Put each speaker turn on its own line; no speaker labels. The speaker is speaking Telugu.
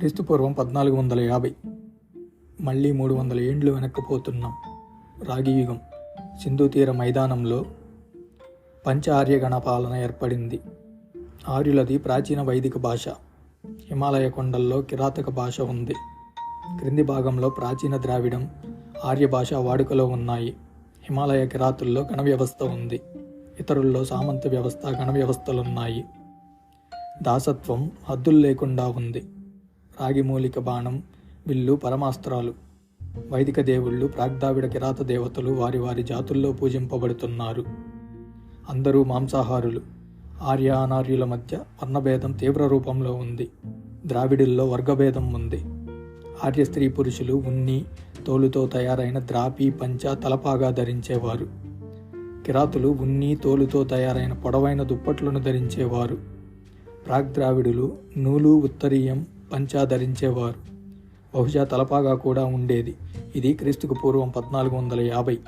క్రీస్తుపూర్వం పద్నాలుగు వందల యాభై. మళ్ళీ మూడు వందల ఏండ్లు వెనక్కిపోతున్నాం రాగి యుగం సింధు తీర మైదానంలో పంచ ఆర్యగణ పాలన ఏర్పడింది. ఆర్యులది ప్రాచీన వైదిక భాష హిమాలయ కొండల్లో కిరాతక భాష ఉంది. క్రింది భాగంలో ప్రాచీన ద్రావిడం ఆర్య భాష వాడుకలో ఉన్నాయి. హిమాలయ కిరాతుల్లో గణ వ్యవస్థ ఉంది. ఇతరుల్లో సామంత వ్యవస్థ గణ వ్యవస్థలున్నాయి. దాసత్వం హద్దులు లేకుండా ఉంది. రాగిమూలిక బాణం విల్లు పరమాస్త్రాలు వైదిక దేవుళ్ళు ప్రాగ్దావిడ కిరాత దేవతలు వారి వారి జాతుల్లో పూజింపబడుతున్నారు. అందరూ మాంసాహారులు. ఆర్య అనార్యుల మధ్య వర్ణభేదం తీవ్ర రూపంలో ఉంది. ద్రావిడుల్లో వర్గభేదం ఉంది. ఆర్య స్త్రీ పురుషులు ఉన్ని తోలుతో తయారైన ద్రాపి పంచ తలపాగా ధరించేవారు. కిరాతులు ఉన్ని తోలుతో తయారైన పొడవైన దుప్పట్లను ధరించేవారు. ప్రాగ్ద్రావిడులు నూలు ఉత్తరీయం పంచా ధరించేవారు. బహుశా తలపాగా కూడా ఉండేది. ఇది క్రీస్తుకు పూర్వం పద్నాలుగు వందల యాభై